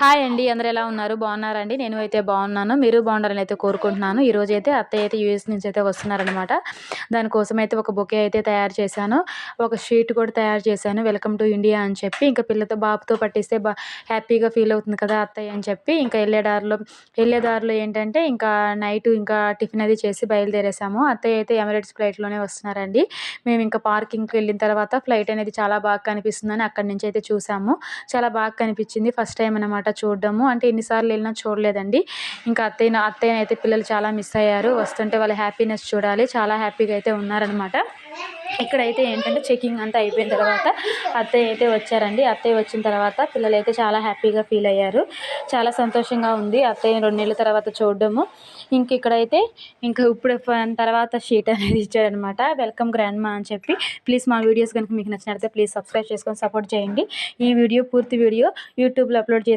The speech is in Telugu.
హాయ్ అండి అందరు ఎలా ఉన్నారు? బాగున్నారండి? నేను అయితే బాగున్నాను. మీరు బాగుండాలని అయితే కోరుకుంటున్నాను. ఈరోజు అయితే అత్తయ్య అయితే యూఎస్ నుంచి అయితే వస్తున్నారనమాట దానికోసం అయితే ఒక బొకే అయితే తయారు చేశాను. ఒక షీట్ కూడా తయారు చేశాను. వెల్కమ్ టు ఇండియా అని చెప్పి ఇంకా పిల్లతో బాబుతో పట్టిస్తే బా హ్యాపీగా ఫీల్ అవుతుంది కదా అత్తయ్య అని చెప్పి ఇంకా వెళ్ళేదారులో దారిలో ఏంటంటే ఇంకా నైట్ ఇంకా టిఫిన్ అది చేసి బయలుదేరేసాము. అత్తయ్య అయితే ఎమిరేట్స్ ఫ్లైట్లోనే వస్తున్నారండి. మేము ఇంకా పార్కింగ్కి వెళ్ళిన తర్వాత ఫ్లైట్ అనేది చాలా బాగా కనిపిస్తుందని అక్కడి నుంచి అయితే చూసాము. చాలా బాగా కనిపించింది. ఫస్ట్ టైం అనమాట చూడడము. అంటే ఎన్నిసార్లు వెళ్ళినా చూడలేదండి. ఇంకా అత్తయ్య అత్తయ్య అయితే పిల్లలు చాలా మిస్ అయ్యారు. వస్తుంటే వాళ్ళ హ్యాపీనెస్ చూడాలి. చాలా హ్యాపీగా అయితే ఉన్నారనమాట ఇక్కడైతే ఏంటంటే చెకింగ్ అంతా అయిపోయిన తర్వాత అత్తయ్య అయితే వచ్చారండి. అత్తయ్య వచ్చిన తర్వాత పిల్లలు అయితే చాలా హ్యాపీగా ఫీల్ అయ్యారు. చాలా సంతోషంగా ఉంది. అత్తయ్య రెండు నెలల తర్వాత చూడడము. ఇంక ఇక్కడైతే ఇంకా ఇప్పుడు తర్వాత షీట్ అనేది ఇచ్చారనమాట వెల్కమ్ గ్రాండ్ మా అని చెప్పి. ప్లీజ్ మా వీడియోస్ కనుక మీకు నచ్చినట్లయితే ప్లీజ్ సబ్స్క్రైబ్ చేసుకొని సపోర్ట్ చేయండి. ఈ వీడియో పూర్తి వీడియో యూట్యూబ్లో అప్లోడ్ చేసి